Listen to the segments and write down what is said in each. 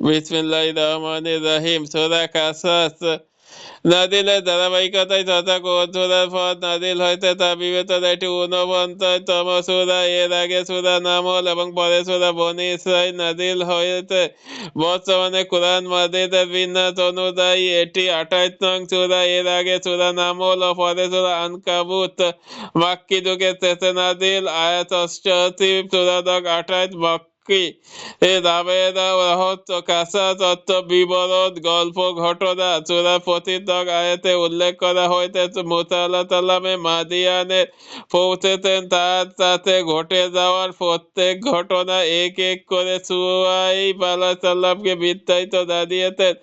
বিসমিল্লাহ রহমান রাহিম সোরা কাসাস নাদিলের তথা কোথুরার পর নাদিল হইতে তা বিবেচনা একটি উনপঞ্চাশতম সুরা এর আগে সুরা নামল এবং পরে সুরা বনি ইসরাইল নাদিল হয়েছে বর্তমানে কোরআন মাদিদের বিন্যাস অনুযায়ী এটি আঠাইশ নং সুরা এর আগে সুরা নামল ও পরে সুরা আনকাবুত মাক্কি যুগের শেষে নাদিল আয়াত অষ্টআশি সুরা দক আঠাইশ দাবেদা রহস্য কাঁচা তত্ত্ব বিবরণ, গল্প, ঘটনা, চূড়া পতিতক আয়াতে উল্লেখ করা হইতেছে। মুসা আল্লাহ মাদিয়ানে পৌঁছেছেন, তার সাথে ঘটে যাওয়ার প্রত্যেক ঘটনা এক এক করে সুয়াইব আল্লাহ সাল্লামকে বিস্তারিত দাঁড়িয়েছেন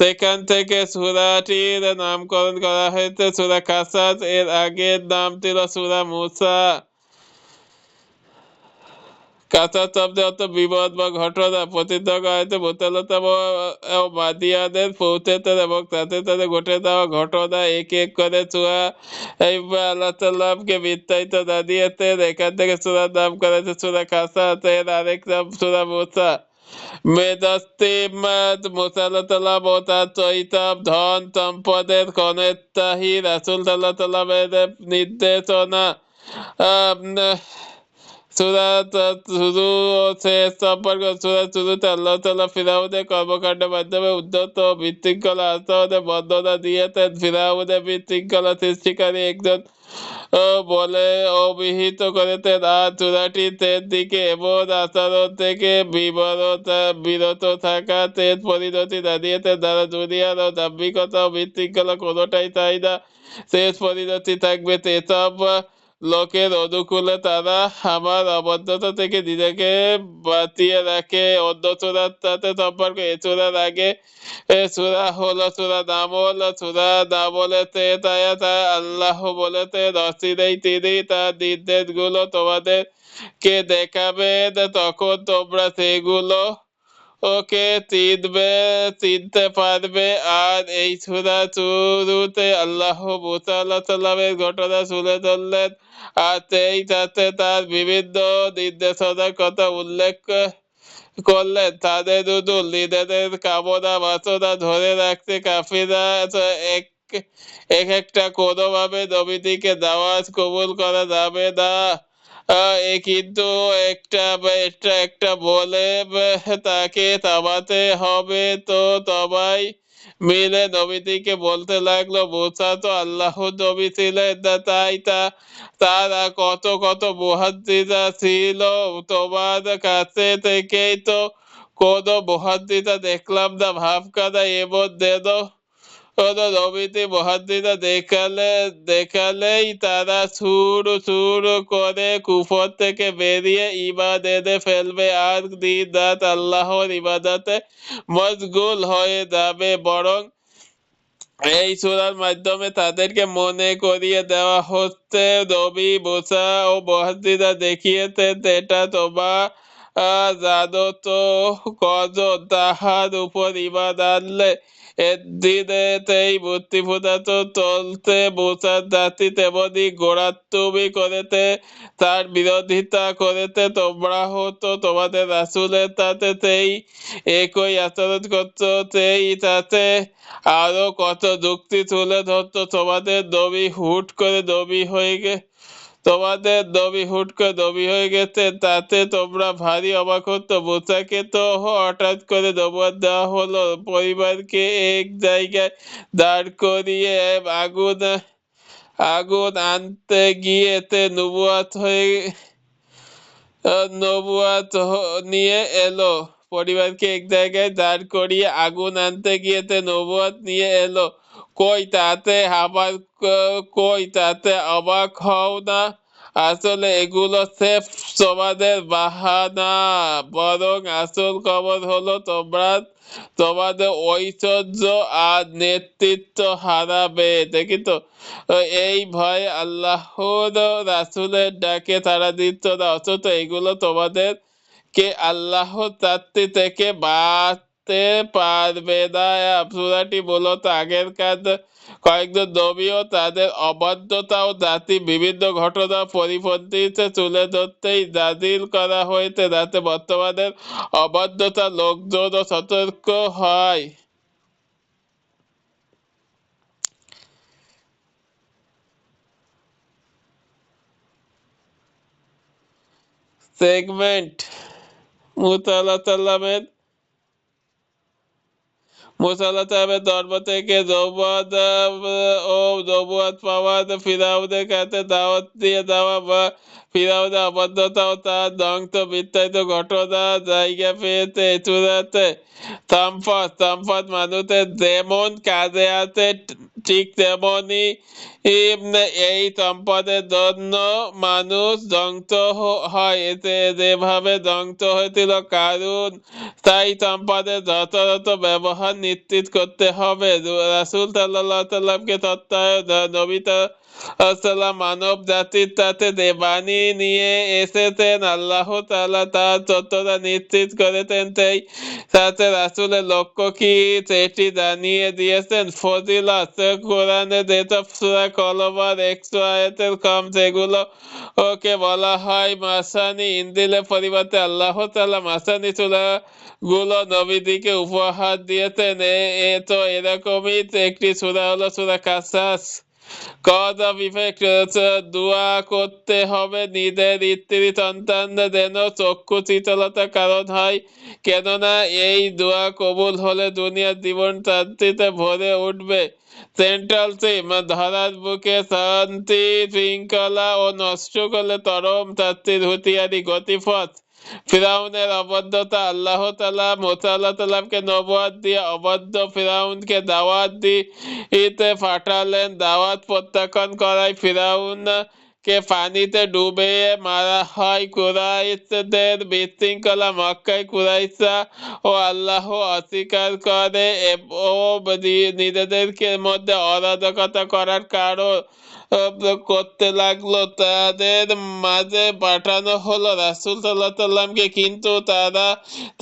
সেখান থেকে সুরাটির নামকরণ করা হয়েছে। সুরা কাসাস এর আগের নাম ছিল সুরা মুসা। বিপদ বা ঘটনা ও পৌঁছেতেন এবং তাতে তাতে ঘটে ঘটনা এক এক করে আল্লাহ এখান থেকে নাম করেছে এর আরেক নাম মোসা চৈতাব ধন সম্পদের কনেত্তাহি রাসুল সাল্লাহ সাল্লামের নির্দেশনা আহ সুরা শুরু শেষ সম্পর্ক সুরা শুরুতে কর্মকাণ্ডের মাধ্যমে উদ্ধত ও বিশৃঙ্খলা আচরণের বর্ণনা দিয়েছেন ফিরাউনের বিশৃঙ্খলা সৃষ্টিকারী একজন বলে অভিহিত করেছেন, আর চূড়াটি তের দিকে এবং আচরণ থেকে বিবরত, বিরত থাকা তেজ পরিণতি দাঁড়িয়েছেন যারা দুনিয়ার ও দাম্ভিকতা ও বিশৃঙ্খলা কোনোটাই চাই না শেষ পরিণতি থাকবে তেসব লোকের অনুকূলে তারা আমার অবদ্ধতা থেকে নিজেকে বাঁচিয়ে রাখে। অন্য চূড়ার সাথে সম্পর্ক এ চূড়ার আগে, এ চূড়া হলো, চূড়া নাম হলো, চূড়া বলেছে তাই তাই আল্লাহ বলেছে রসিদেই তিনি তার নির্দেশগুলো তোমাদের কে দেখাবেন তখন তোমরা সেগুলো ওকে চিনবে, চিনতে পারবে। আর এই সুরা শুরুতে আল্লাহ মুসা আল্লাহ সাল্লামের ঘটনা শুনে ধরলেন আর সেই সাথে তার বিভিন্ন নির্দেশনার কথা উল্লেখ করলেন। তাদের দুদুল নিজেদের কামনা বাসনা ধরে রাখতে কাফিরা এক এক একটা কোনোভাবে নবীটিকে দাওয়াত কবুল করা যাবে না। কিন্তু একটা একটা একটা বলে তাকে থামাতে হবে। তো সবাই মিলে নবীটিকে বলতে লাগল, মুসা তো আল্লাহ নবী ছিলেন না, তাই তা, তারা কত কত মুহাদ্দিদা ছিল। তোমার কাছে থেকেই তো কোনো মুহাদ্দিদা দেখলাম না ভাব কাদা এমন দেন নবীতে মহাদ্দিনা দেখালে দেখালেই তারা সুর সুর করে কুফর থেকে বেরিয়ে ইবাদ ফেলবে। আর দিন আল্লাহর ইবাদতে মশগুল হয়ে যাবে। বরং এই সুরার মাধ্যমে তাদেরকে মনে করিয়ে দেওয়া হচ্ছে রবি মুসা ও মহাদ্দিনা দেখিয়েছে এটা তোমার জানো তো কজন তাহার উপর ইবাদ আনলে দিনেতেই মূর্তি তো চলতে বোঝার জাতি তেমনি গোড়াত্তমি করেতে, তার বিরোধিতা করেতে তোমরা হতো তোমাদের রাসুলের তাতে সেই একই আচরণ করতো সেই তাতে আরও কত যুক্তি তুলে ধরতো তোমাদের দবি হুট করে দবি হয়ে গে তোমাদের দবি হুট করে দবি হয়ে গেছে, তাতে তোমরা ভারী অবাক হতো মুসাকে তো হঠাৎ করে নবুয়াদ দেওয়া হলো। পরিবারকে এক জায়গায় দাঁড় করিয়ে আগুন আগুন আনতে গিয়েতে নবুয়াত হয়ে, নবুয়াত নিয়ে এলো। পরিবারকে এক জায়গায় দাঁড় করিয়ে আগুন আনতে গিয়েতে নবুয়াত নিয়ে এলো। কই তাতে আবার কই তাতে অবাক হও না। আসলে এগুলো সেফ তোমাদের বাহানা, বরং আসল খবর হলো তোমরা তোমাদের ঐশ্বর্য আর নেতৃত্ব হারাবে। দেখি তো, এই ভয় আল্লাহর রাসুলের ডাকে তারা দিত না অথচ এগুলো তোমাদের কে আল্লাহ তাত্তি থেকে বাদ জানতে পারবে না। সুরাটি মূলত আগেরকার কয়েকজন নবী ও তাদের অবাধ্যতা ও জাতি বিভিন্ন ঘটনা পরিপন্থীতে তুলে ধরতেই নাজিল করা হয়েছে যাতে বর্তমানের অবাধ্যতা লোকজনও সতর্ক হয়। সেগমেন্ট মুতালা তাল্লামের থেকে ও ফিরাউনের কাছে দাওয়াত দিয়ে দেওয়া বা অবদ্ধতা ও তার ঘটনা জায়গা পেয়েছে মানুষের যেমন কাজে আছে, ঠিক তেমনই এই সম্পদের জন্য মানুষ ধ্বংস হয়। এতে যেভাবে ধ্বংস হয়েছিল কারণ তাই সম্পদের যথাযথ ব্যবহার নিশ্চিত করতে হবে। রাসুল সাল্লাহ সাল্লামকে তত্ত্বায় নবিতা আসসালাম মানব জাতির সাথে দেবানি নিয়ে এসেছেন। আল্লাহ তালা তার তত্ত্বটা নিশ্চিত করেছেন তাই সাথে রাসুলের লক্ষ্য কি সেটি জানিয়ে দিয়েছেন। ফজিলত কোরআনে যেসব সুরা কলবার একশো আয়াতের কম সেগুলো ওকে বলা হয় মাসানি ইন্দিলের পরিবর্তে আল্লাহ তালা মাসানি সুরা গুলো নবীদিকে উপহার দিয়েছেন। এ তো এরকমই একটি সুরা হলো সুরা কাসাস। ইফেক্ট দোয়া করতে হবে নিজের স্ত্রী সন্তান যেন চক্ষু শীতলতা কারণ হয়। কেননা এই দোয়া কবুল হলে দুনিয়ার জীবন শান্তিতে ভরে উঠবে। সেন্ট্রাল সিম ধরার বুকে শান্তি, শৃঙ্খলা ও নষ্ট করলে তরম শাস্তির হুতিয়ারি গতিপথ। ফিরাউনের অবদ্ধতা আল্লাহ তালা মোসাল্লাহ তালামকে নবাদ দিয়ে অবদ্ধ ফিরাউনকে দাওয়াত দিতে পাঠালেন। দাওয়াত প্রত্যাখ্যান করায় ফিরাউন কে পানিতে ডুবে মারা হয়। কুরাইশদের বিশৃঙ্খলা মক্কায় কুরাইশা ও আল্লাহ অস্বীকার করে ও নিজেদেরকে মধ্যে অরাজকতা করার কারণ করতে লাগল। তাদের মাঝে পাঠানো হলো রাসুল সাল্লাহ সাল্লামকে কিন্তু তারা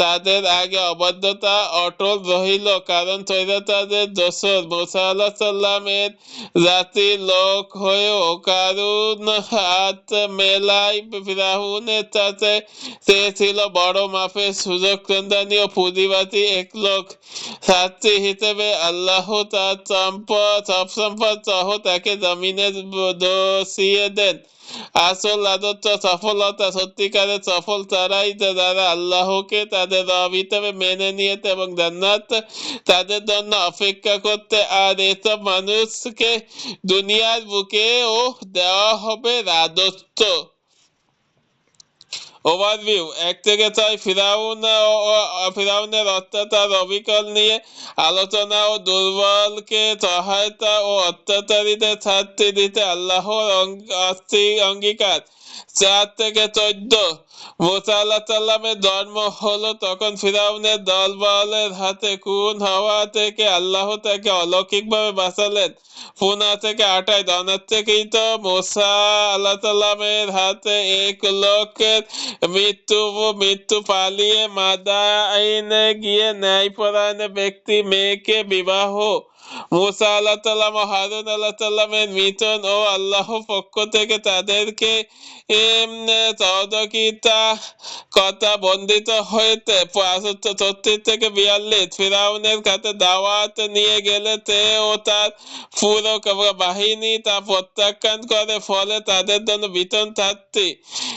তাদের আগে অবাধ্যতা অটল রহিল, কারণ তাদের দোসর মোসা আল্লাহ সাল্লামের জাতির লোক হয়েও কারণ হাত মেলাই ফিরাহুনের সাথে সে ছিল বড় মাপের সুযোগ কেন্দ্রানি ও পুঁজিবাতি এক লোক। ছাত্রী হিসেবে আল্লাহ তার সম্পদ, সব সম্পদ সহ তাকে জমিনে আসল সফলতা সত্যিকারের সফল তারাই যারা আল্লাহকে তাদের রব মেনে নিয়েছে এবং জান্নাত তাদের জন্য অপেক্ষা করতে আর এসব মানুষকে দুনিয়ার বুকে ও দেওয়া হবে রাজত্ব। ওভারভিউ এক থেকে ছয় ফিরাউন ফিরাউনের অত্যাচার, অবিকল নিয়ে আলোচনা ও দুর্বলকে সহায়তা ও অত্যাচারীদের ছাড়তে দিতে আল্লাহর অঙ্গীকার। চার থেকে চোদ্দ জন্ম হলো তখন ফিরাউনের দলবলের হাতে খুন হওয়া থেকে আল্লাহ তাকে বাঁচালেন। থেকে থেকেই তো আল্লাহ হাতে এক লোকের মৃত্যু মৃত্যু পালিয়ে মাদাইনে গিয়ে ন্যায়পরায়ণ ব্যক্তি মেয়েকে বিবাহ মুসা আল্লাহ তাল্লাম হারুন আল্লাহ তাল্লামের মিতন ও আল্লাহ পক্ষ থেকে তাদেরকে কথা বন্দিত ছত্রিশ থেকে বিয়াল্লিশ ফিরাউনের কাছে দাওয়াত নিয়ে গেলে তে ও তার পুরো বাহিনী তা প্রত্যাখ্যান করে, ফলে তাদের জন্য বিতন থাকতি।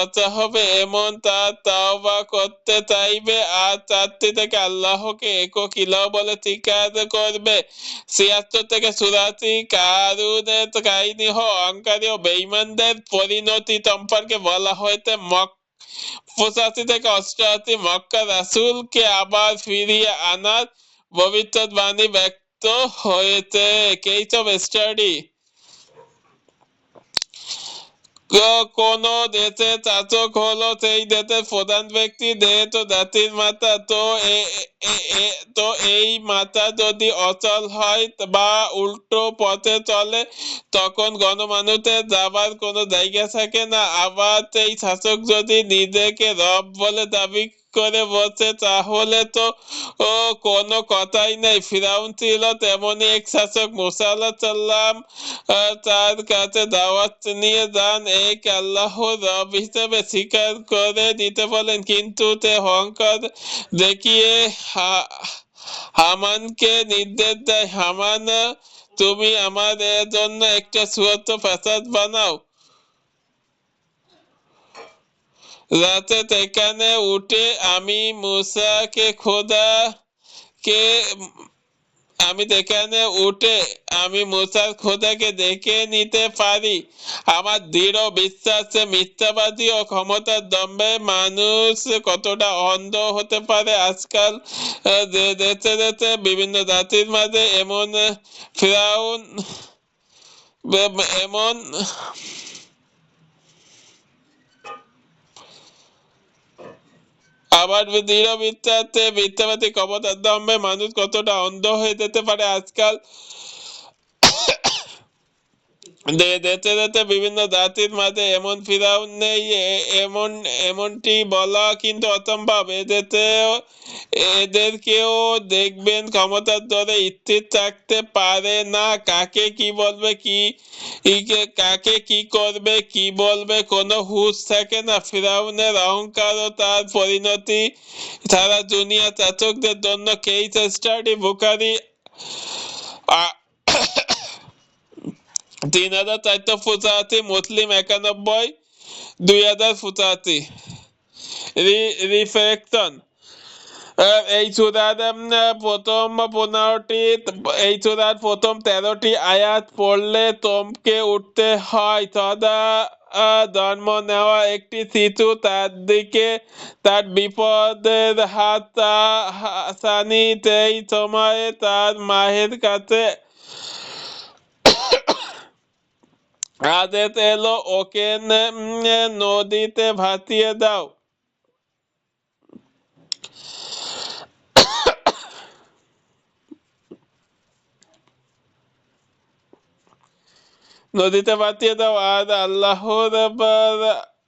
দশা হবে, এমন তার তাওবা করতে চাইবে, আর চারটি থেকে আল্লাহকে একক ইলাহ বলে স্বীকার করবে। ছিয়াত্তর থেকে চুরাশি কারুনের কাহিনী হ, অহংকারী ও বেইমানদের পরিণতি সম্পর্কে বলা হয়েছে মক পঁচাশি থেকে অষ্টআশি মক্কা রাসুলকে আবার ফিরিয়ে আনার ভবিষ্যৎবাণী ব্যক্ত হয়েছে। Of study? কোন দেশে শাসক হলো সেই দেশের প্রধান ব্যক্তি যেহেতু জাতির মাতা। তো তো এই মাতা যদি অচল হয় বা উল্টো পথে চলে, তখন গণমানুষের যাবার কোনো জায়গা থাকে না। আবার সেই শাসক যদি নিজেকে রব বলে দাবি করে বসে, তাহলে তো, ও, কোনো কথাই নেই। ফিরাউন ছিল তেমনি এক শাসক। মুসা সাল্লাম তার কাছে দাওয়াত নিয়ে যান। এক আল্লাহ রব হিসেবে স্বীকার করে দিতে বলেন। কিন্তু তে অহংকার দেখিয়ে হামানকে নির্দেশ দেয়, হামান, তুমি আমাদের জন্য একটা সুরত প্রাসাদ বানাও। রাতে সেখানে উঠে আমি মুসাকে খোদা কে আমি সেখানে উঠে আমি মুসার খোদাকে দেখে নিতে পারি। আমার দৃঢ় বিশ্বাসে মিথ্যাবাদী ও ক্ষমতার দম্বে মানুষ কতটা অন্ধ হতে পারে আজকাল দেশে দেশে বিভিন্ন জাতির মাঝে এমন ফ্রাউন এমন আবার দৃঢ় মিথ্যাতে মিথ্যাবাদী ক্ষমতার দম্ভে মানুষ কতটা অন্ধ হয়ে যেতে পারে আজকাল? যেতে যেতে বিভিন্ন জাতির মাঝে এমন ফিরাও নেই এমন, এমনটি বলা কিন্তু অসম্ভব। এদেরতেও, এদেরকেও দেখবেন ক্ষমতার দরে স্থির থাকতে পারে না। কাকে কি বলবে, কি কাকে কি করবে, কি বলবে, কোনো হুশ থাকে না। ফিরাউনের অহংকার ও তার পরিণতি সারা দুনিয়া চাচকদের জন্য। কেইস স্টাডি বুকারি তিন হাজার চারশো পঁচাশি মুসলিম একানব্বই, দুই হাজার পঁচাশি। রিফ্লেকশন এই চূড়ার প্রথম পনেরোটি, এই চূড়ার প্রথম তেরোটি আয়াত পড়লে চমকে উঠতে হয়। সদা জন্ম নেওয়া একটি শিশু, তার দিকে তার বিপদের হাত সানি সেই সময়ে তার মায়ের কাছে আদেশ এলো ওকে নদীতে ভাসিয়ে দাও নদীতে ভাসিয়ে দাও আর আল্লাহর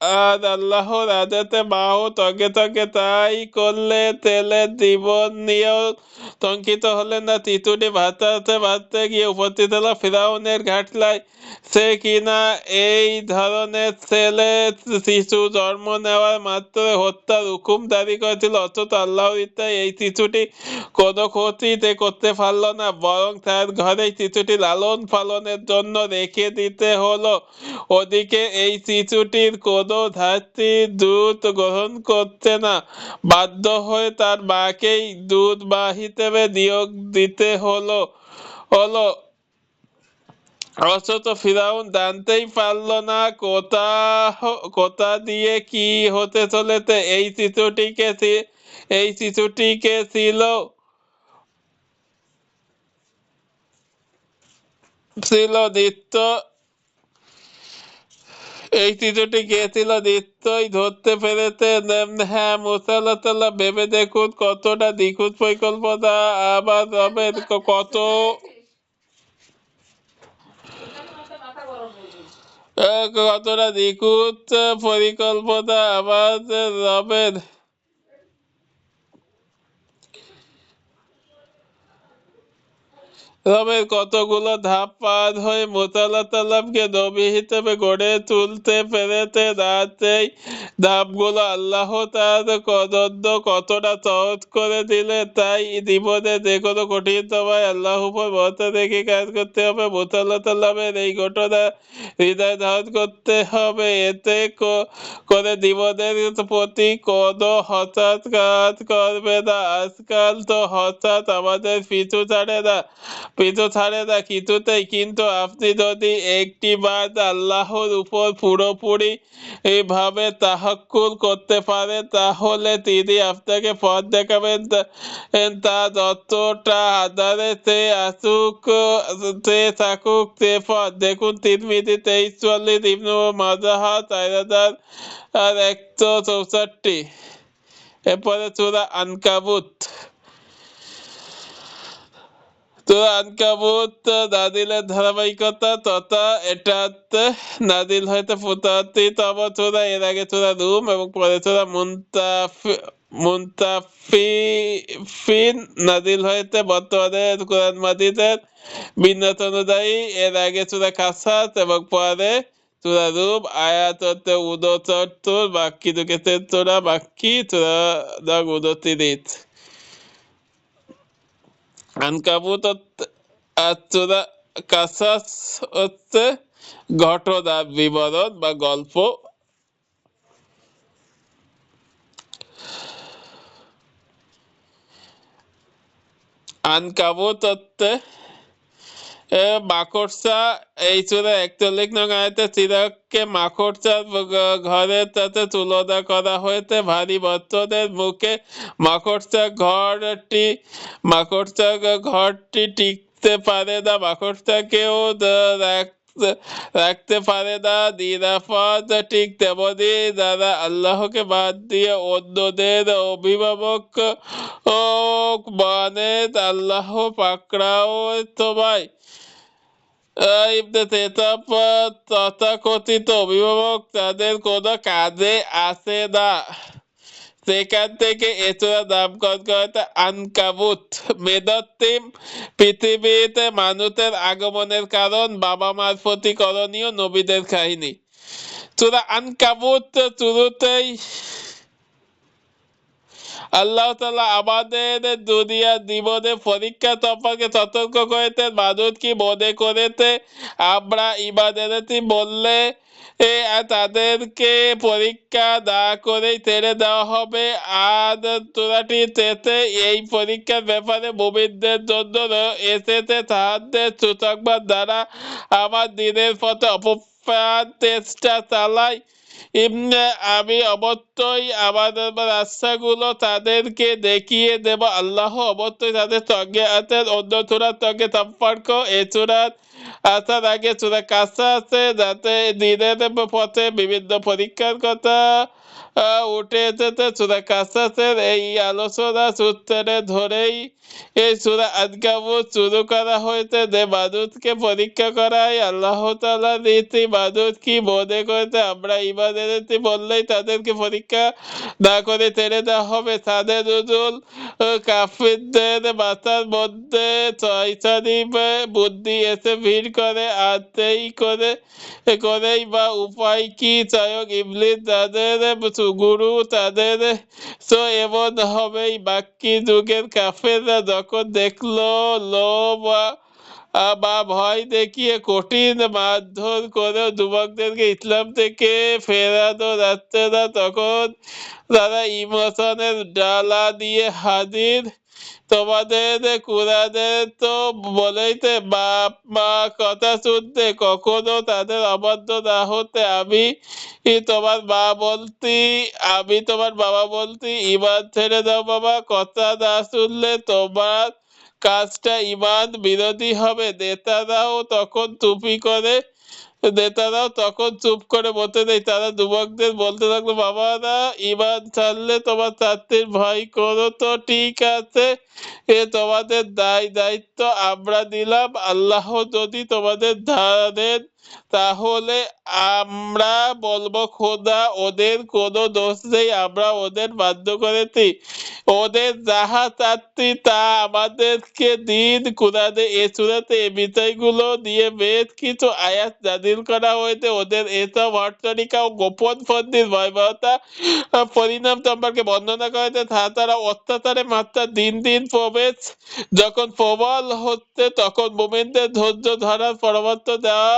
আর আল্লাহর আদেতে বাহু তগে তগে তাই করলে তেলে জীবন নিয়েও টঙ্কিত হলেন না তিতুটি ভাতাতে ভাততে গিয়ে উপস্থিত হলো ফিরাউনের ঘাটলায়। সে কিনা এই ধরনের ছেলে? শিশু জন্ম নেওয়ার মাত্র হত্যার হুকুম দাবি করেছিল, অথচ আল্লাহর ইচ্ছায় এই শিশুটি কোনো ক্ষতিতে করতে পারল না, বরং তার ঘরে শিশুটি লালন পালনের জন্য রেখে দিতে হলো। ওদিকে এই শিশুটির কোনো ধাত্রী দুধ গ্রহণ করতে না। বাধ্য হয়ে তার মাকেই দুধ বা হিসেবে নিয়োগ দিতে হলো। হলো। অথচ ফিরাউন জানতেই পারল না কোথা কোথা দিয়ে কি হতে চলেছে। এই শিশুটিকে এই শিশুটিকে ছিল ছিল নিত্য এই চিত্রটি গেছিল নিশ্চয়ই ধরতে পেরেছে। হ্যাঁ মুসাল্লাহ ভেবে দেখুন কতটা নিখুঁত পরিকল্পনা। আবার রবের কত? কতটা নিখুঁত পরিকল্পনা? আবার রবের তবে কতগুলো ধাপ পার হয়ে তাল্লামকে নবী হিসেবে গড়ে তুলতে পেরেছে রাতেই ধাপগুলো আল্লাহ তার কদদ্দ কতটা সহজ করে দিলে তাই জীবনে যে কোনো কঠিন সময় আল্লাহ উপর ভরসা রেখে কাজ করতে হবে। তাল্লামের এই ঘটনা হৃদয় ধারণ করতে হবে। এতে করে জীবনের প্রতি কোনো হঠাৎ কাজ করবে না। আজকাল তো হঠাৎ আমাদের পিছু ছাড়ে না। পিছু ছাড়ে না কিছুতেই কিন্তু আপনি যদি একটি বার আল্লাহর উপর পুরোপুরি এইভাবে তাহাক্কুল করতে পারে তাহলে তিনি আপনাকে পথ দেখাবেন। তা- যতটা আধারে সে আসুক, সে থাকুক, সে পথ। দেখুন তিন মিনিট তেইশ চল্লিশ ইবনু মাজাহা, চার হাজার আর একশো চৌষট্টি। এরপরে চূড়া আনকাবুত। তো আনকাবুত ধারাবাহিকতা তথা এটাতে নাদিল হয়তো ফুতাতি তব চূড়া, এর আগে চূড়া রুম এবং পরে চূড়া মুন্তাফি, মুন্তাফিফিন, নাদিল হয়েছে বর্তমানে কোরআন মাজিদের বিন্যাস অনুযায়ী এর আগে চূড়া কাসাত এবং পরে চূড়া রুম আয়াত হচ্ছে উনচত্তর বাক্যি দুকেতে চূড়া বাক্যি চূড়া দাগ উনত্রিশ আনকাবুত আর কাসাস হচ্ছে ঘটনা বিবরণ বা গল্প আনকাবুত হচ্ছে মাকড়সা, এই চূড়া একচল্লিশ নং আয়তে চিরাগকে মাকড়সার ঘ- ঘরের সাথে তুলনা করা হয়েছে। ভারী বস্ত্রদের মুখে মাকড়সা ঘরটি মাকড়সা ঘরটি টিকতে পারে না। মাকড়সাকেও রাখতে পারে না। নিরাপদ ঠিক তেমনি যারা আল্লাহকে বাদ দিয়ে অন্যদের অভিভাবক ও মানে আল্লাহ পাকড়াও তোমায় আহ, ইবনে তেতাব আহ, অভিভাবক তাদের কাজে আসে না সেখান থেকে এছাড়া আনকাবুত মেদত্তিম পৃথিবীতে মানুষের আগমনের কারণ বাবা মার প্রতি করণীয় নবীদের কাহিনী চূড়া আনকাবুত শুরুতেই আল্লাহ তালা আমাদের দুনিয়া জীবনে পরীক্ষা সম্পর্কে সতর্ক করেছেন। মানুষ কি মনে করেছে? আমরা ইমান বললে এ, তাদেরকে পরীক্ষা না করেই ছেড়ে দেওয়া হবে। আর তোরাটি তেতে এই পরীক্ষার ব্যাপারে মুমিনদের জন্য এসেছে তাহাদের সুসংবাদ দ্বারা। আমার দিনের পথে অপপ্রাণ চেষ্টা ইমনে আমি অবশ্যই আমাদের রাস্তাগুলো তাদেরকে দেখিয়ে দেব। আল্লাহ অবত্যই তাদের সঙ্গে আছেন, অন্য চূড়ার সঙ্গে সম্পর্ক এ চূড়ার আসার আগে চূড়া কাছে আছে, যাতে দিনের পথে বিভিন্ন পরীক্ষার কথা উঠে এসেছে চূড়া কাসাসের এই আলোচনা সূত্রে ধরেই এই চূড়া আজকাবুত শুরু করা হয়েছে যে মানুষকে পরীক্ষা করায় আল্লাহ তালা রীতি মানুষ কি মনে করেছে? আমরা ইমান এনেছি বললেই তাদেরকে পরীক্ষা না করে ছেড়ে দেওয়া হবে। তাদের নজরুল কাফিরদের মাথার মধ্যে ছয়সারি বুদ্ধি এসে ভিড় করে আর সেই করে করেই বা উপায় কি? চায়ক ইবলিস তাদের গুরু তাদের তো এমন হবেই। বাকি যুগের কাফেররা যখন দেখল, লোভ বা ভয় দেখিয়ে কঠিন মারধর করে যুবকদেরকে ইসলাম থেকে ফেরানো যাচ্ছে না, তখন তারা ইমোশনের ডালা দিয়ে হাজির তোমাদের কোরআনে তো বলেইতে বাপ মা কথা শুনতে কখনো তাদের অবাধ্য না হতে আমি তোমার মা বলতি, আমি তোমার বাবা বলতি, ইমান ছেড়ে দাও বাবা, কথা না শুনলে তোমার কাজটা ইমান বিরোধী হবে। নেতারাও তখন টুপি করে নেতারাও তখন চুপ করে বলতে নেই, তারা যুবকদের বলতে থাকল, বাবারা, ইমান ছাড়লে তোমার চাকরির ভয় করো তো ঠিক আছে। এ তোমাদের দায় দায়িত্ব আমরা দিলাম আল্লাহ যদি তোমাদের ধারা দেন তাহলে আমরা বলব, খোদা, ওদের কোনো দোষ নেই, আমরা ওদের বাধ্য করেছি ওদের যাহা চাচ্ছি তা আমাদেরকে দিন। কোরআনে এ সুরাতে এ বিষয়গুলো নিয়ে বেশ কিছু আয়াত নাজিল করা হয়েছে। ওদের এসব হট্টরিকা ও গোপন ফন্দির ভয়াবহতা পরিণাম সম্পর্কে বর্ণনা করেছে তারা অত্যাচারের মাত্রা দিন দিন প্রবেশ যখন প্রবল হচ্ছে, তখন মোমেনদের ধৈর্য ধরার পরামর্শ দেওয়া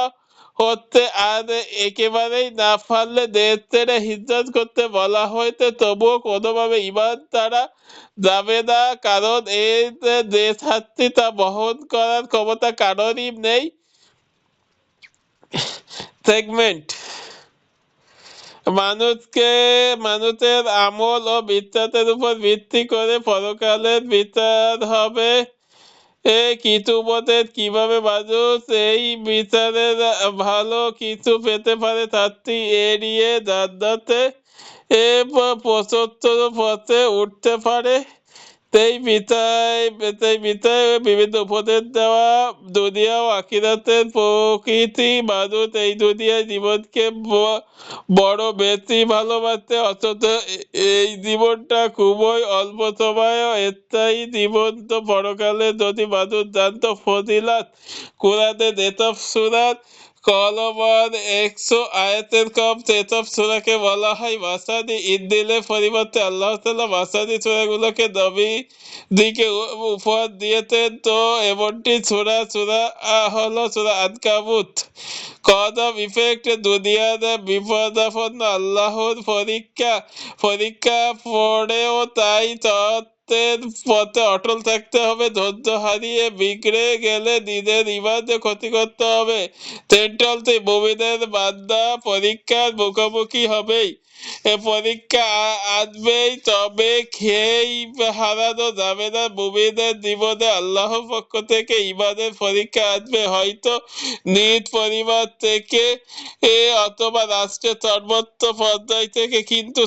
হতে আর একেবারেই না পারলে দেশ হিজরত করতে বলা হয়েছে তবুও কোনোভাবে ইমান তারা যাবে না। কারণ এই যে তা বহন করার ক্ষমতা কারোরই নেই। সেগমেন্ট। মানুষকে, মানুষের আমল ও বিশ্বাসের উপর ভিত্তি করে পরকালের বিচার হবে। এ কিছু পথে কীভাবে মানুষ এই বিচারে ভালো কিছু পেতে পারে তাতে এড়িয়ে জান্নাতে এ পঁচাত্তর পথে উঠতে পারে। সেই বিতায় সেই বিতায় বিভিন্ন উপদেশ দেওয়া দুনিয়া ও আখিরাতের প্রকৃতি মানুষ এই দুনিয়ায় জীবনকে বড় বেশি ভালোবাসে অথচ এই জীবনটা খুবই অল্প সময় স্থায়ী জীবন তো পরকালে যদি মানুষ জানতো ফজিলাত কোরআনে যেসব সুরাত কলমান একশো আয়াতের কম সেসব সুরাকে বলা হয়। মাসাদি ইন্দিলের পরিবর্তে আল্লাহ তাল্লাহ মাসাদি সুরাগুলোকে নবী দিকে উপহার দিয়েছেন। তো এমনটি সুরা সুরা হলো সুরা আনকাবুত। কদম ইফেক্ট দুনিয়ার বিপদাপন্ন আল্লাহর পরীক্ষা পরীক্ষা পড়েও তাই তত্ত্বের পথে অটল থাকতে হবে, ধৈর্য হারিয়ে বিগড়ে গেলে নিজের ইমানে ক্ষতি করতে হবে। সেন্ট্রালতে মুমিনের বান্দা পরীক্ষার মুখোমুখি হবেই। পরীক্ষা তবে হারানো যাবে না। জীবনে আল্লাহর পক্ষ থেকে ইমানের পরীক্ষা আসবে হয়তো নিজ পরিবার থেকে অথবা রাষ্ট্রের সর্বত্র পর্যায় থেকে কিন্তু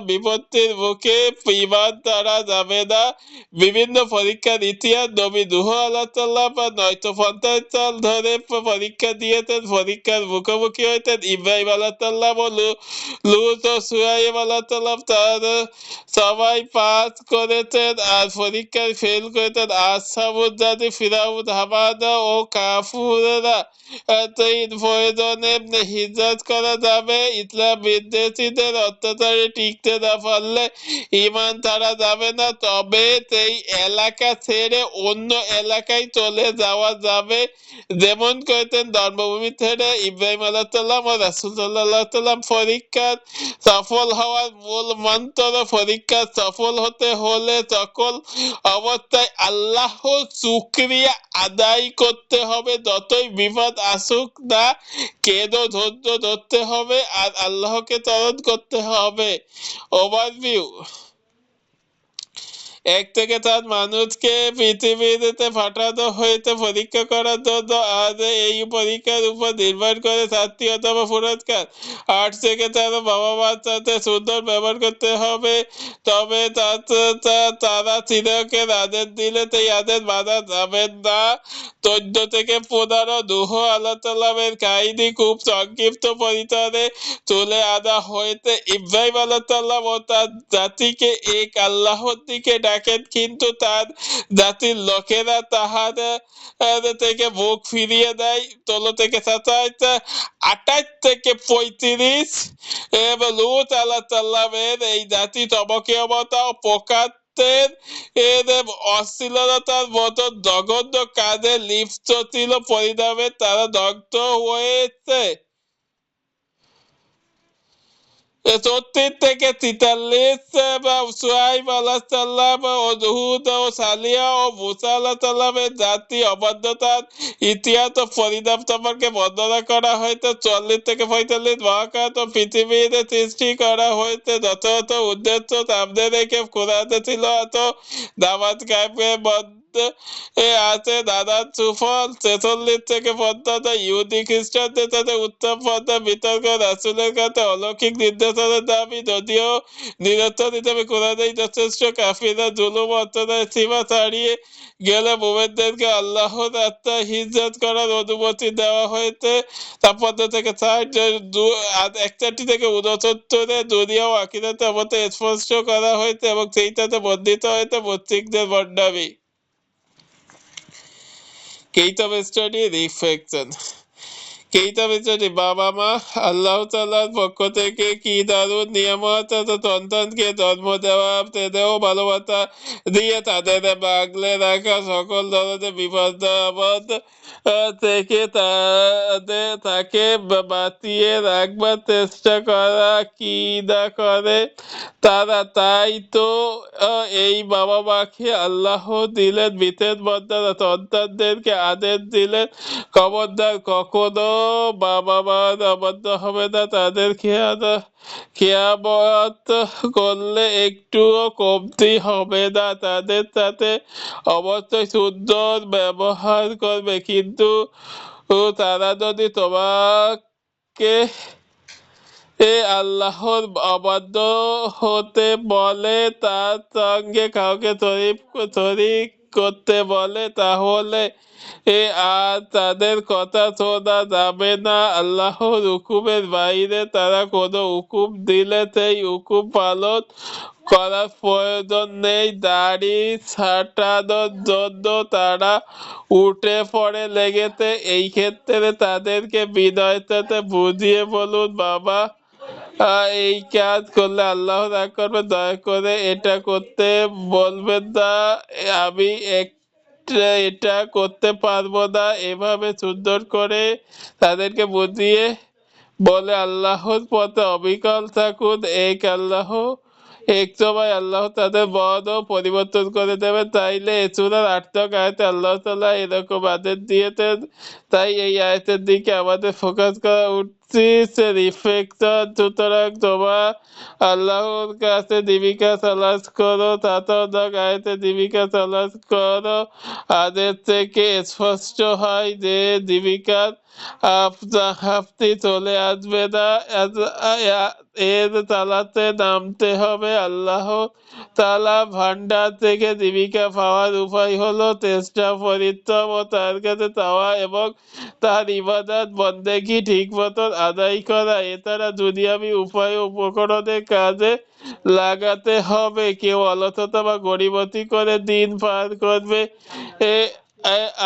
বিপত্তির মুখে ইমান দ্বারা যাবে না। বিভিন্ন পরীক্ষার ইতিহাস নবী দুহ আল্লাহ বা নয়তো পঞ্চাশ সাল ধরে পরীক্ষা দিয়েছেন। পরীক্ষার মুখোমুখি হইতেন ইব্রাহিম আল্লাহ তাল্লাহ ও লু- ইমান তারা যাবে না তবে সেই এলাকা ছেড়ে অন্য এলাকায় চলে যাওয়া যাবে যেমন করেছেন ধর্মভূমি ছেড়ে ইব্রাহিম আল্লাহ সাল্লাম ও রাসুল সাল্লাহ সফল হওয়ার মূল মন্ত্র পরীক্ষা সফল হতে হলে সকল অবস্থায় আল্লাহ শুক্রিয়া আদায় করতে হবে। যতই বিপদ আসুক না কেঁদো ধৈর্য ধরতে হবে আর আল্লাহকে তরণ করতে হবে। ওভারভিউ এক থেকে চার মানুষকে পৃথিবীতে পাঠানো হয়েছে, পরীক্ষা করার জন্য। আর এই পরীক্ষার উপর নির্ভর করে শাস্তি অথবা পুরস্কার। আট থেকে তেরো বাবা মার সাথে সুন্দর ব্যবহার করতে হবে। তবে তারা সিরকের আদেশ দিলে সেই আদেশ মানা যাবে না। চোদ্দ থেকে পনেরো দুহ আল্লাহ তাল্লামের কাহিনী খুব সংক্ষিপ্ত পরিসরে তুলে আনা হয়েছে। ইব্রাহিম আল্লাহ ও তার জাতিকে এক আল্লাহর দিকে ডাকেন কিন্তু তার জাতির লোকেরা তাহার থেকে মুখ ফিরিয়ে দেয় ষোলো থেকে সাতাশ আঠাশ থেকে পঁয়ত্রিশ, এবং লুত আল্লাহ তাল্লামের এই জাতি তবকীয়মতা ও প্রকাশের এর অশ্লীলতার মতো জঘন্য কাজে লিপ্ত ছিল পরিণামে তারা দগ্ধ হয়েছে। চৌত্রিশ থেকে তেতাল্লিশ সুহাইব ও সালিয়া ও মুসা আল্লাহ জাতি অবাধ্যতার ইতিহাস ও পরিণাম করা হয়েছে চল্লিশ থেকে পঁয়তাল্লিশ মহাকাশ পৃথিবীতে সৃষ্টি করা হয়েছে যথাযথ উদ্দেশ্য সামনে রেখে কোরআনে ছিল এত দামাত কায়েমের মধ্যে আছে দাদা সুফল ছেচল্লিশ থেকে পঞ্চাশ ইহুদি, খ্রিস্টানদের সাথে উত্তম পন্থা বিতর্ক, রাসুলের কাছে অলৌকিক নির্দেশনের দাবি, যদিও নিরন্তর হিসেবে কোরআনেই যথেষ্ট কাফিরা জুলুম অত্যাচার সীমা ছাড়িয়ে গেলে মোমেনদেরকে আল্লাহর আত্মা হিজরত করার অনুমতি দেওয়া হয়েছে। তারপর থেকে ষাট একষট্টি থেকে উনসত্তরে দুনিয়া ও আখিরাতে আমাদের স্পষ্ট করা হয়েছে এবং সেইটাতে বর্ধিত হয়েছে মস্তিষ্কদের বন্ডামি Kate Webster did the effect. বিষয়টি বাবা মা, আল্লাহ তাল্লাহর পক্ষ থেকে কি দারুণ নিয়ামত সন্তানকে জন্ম দেওয়া তেদেও ভালোবাসা দিয়ে তাদের বাগলে রাখা সকল ধরনের বিপদ আপদ থেকে তাকে বাঁচিয়ে রাখবার চেষ্টা করা কি না করে? তারা তাই তো এই বাবা মাকে আল্লাহ দিলেন বিতের বন্ধারা সন্তানদেরকে আদেশ দিলেন, খবরদার কখনো বাবা মার অবাধ্য হবে না, তাদের খেয়াল, খেয়াবত করলে একটুও কমতি হবে না। তাদের সাথে অবশ্যই সুন্দর ব্যবহার করবে, কিন্তু তারা যদি তোমাকে এ আল্লাহর অবাধ্য হতে বলে, তার সঙ্গে কাউকে তরিফ তরিক করতে বলে তাহলে এ আর তাদের কথা শোনা যাবে না। আল্লাহর হুকুমের বাইরে তারা কোনো হুকুম দিলে সেই হুকুম পালন করার প্রয়োজন নেই। দাড়ি ছাটানোর জন্য তারা উঠে পড়ে লেগেছে। এই ক্ষেত্রে তাদেরকে বিনয়তাতে বুঝিয়ে বলুন, বাবা। এই কাজ করলে আল্লাহ করবে, দয়া করে এটা করতে বলবেন না। আমি একটা এটা করতে পারব না। এভাবে সুন্দর করে তাদেরকে বুঝিয়ে বলে আল্লাহর পথে অবিকল থাকুন। এক আল্লাহ, এক সময় আল্লাহ তাদের বদ পরিবর্তন করে দেবে তাইলে এছুরার আর্থক আয়তে আল্লাহ তালা এরকম আদেশ দিয়েছেন। তাই এই আয়তের দিকে আমাদের ফোকাস করা উচিত রিফ্লেকশন সুতরাং তোমার আল্লাহর কাছে জীবিকা তালাশ করো, তাতর গায়েতে জীবিকা তালাশ করো। আদের থেকে স্পষ্ট হয় যে জীবিকার আপনি চলে আসবে না। এর তালাতে নামতে হবে আল্লাহ। তালা ভান্ডার থেকে জীবিকা পাওয়ার উপায় হলো তেষ্টা পরিত্রম ও তার কাছে চাওয়া এবং তার ইবাদত বন্দেগি ঠিক মতন আদায় করা। এছাড়া আমি উপায় উপকরণের কাজে লাগাতে হবে। কেউ অলসতা বা গরিবতি করে দিন পার করবে। এ,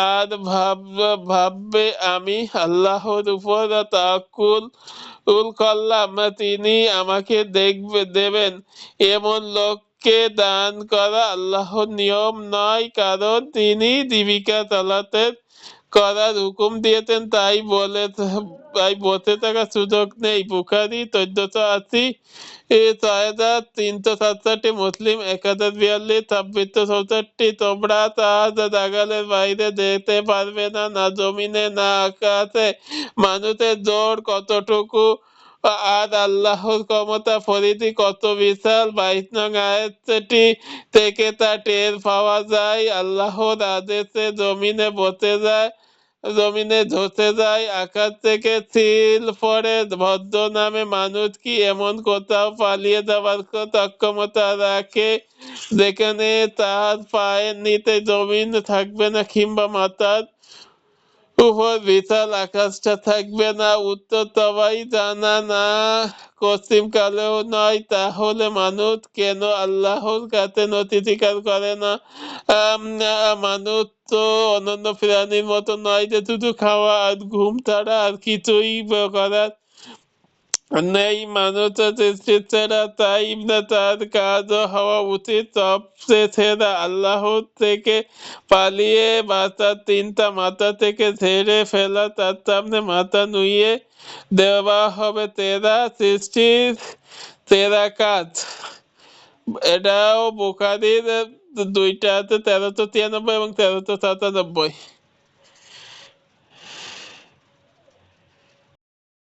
আর ভাব, ভাববে আমি আল্লাহর উপর তাকুল উল কল্লাম তিনি আমাকে দেখবে, দেবেন। এমন লোককে দান করা আল্লাহর নিয়ম নয়, কারণ তিনি জীবিকা চালাতে করার হুকুম দিয়েছেন, তাই বলে তাই বসে থাকার সুযোগ নেই। বুখারি চোদ্দশো আশি ছয় হাজার তিনশো সাতষট্টি, মুসলিম এক হাজার বিয়াল্লিশ ছাব্বিশশো চৌষট্টি। তোমরা তাহার দাগালের বাইরে দেখতে পারবে না না জমিনে, না আকাশে। মানুষের জোর কতটুকু আর আল্লাহর ক্ষমতা পরিধি কত বিশাল, বাইশ নং আয়াতটি থেকে তা টের পাওয়া যায়। আল্লাহর আদেশে জমিনে বসে যায়, জমিনে ধসে যায়, আকাশ থেকে সিল পড়ে, ভদ্র নামে মানুষ কি এমন কোথাও পালিয়ে যাওয়ার সক্ষমতা রাখে? যেখানে তার পায়ের নিতে জমিন থাকবে না, কিংবা মাথার উপর বিশাল আকাশটা থাকবে না, উত্তর সবাই জানা না। কশ্চিম কালেও নয়, তাহলে মানুষ কেন আল্লাহর কাছে নথি করে না? মানুষ তো অন্যান্য প্রাণীর মতো নয় যে শুধু খাওয়া আর ঘুম ছাড়া আর কিছুই করার ছাড়া তাই তার কাজ হওয়া উচিত সবচেয়ে সেরা আল্লাহ থেকে পালিয়ে বাচ্চার তিনটা মাথা থেকে ঝেড়ে ফেলা তার সামনে মাথা নুইয়ে দেওয়া হবে তেরা সৃষ্টির তেরা কাজ এটাও বোকারির দুইটাতে তেরোশো তিয়ানব্বই এবং তেরোশো সাতানব্বই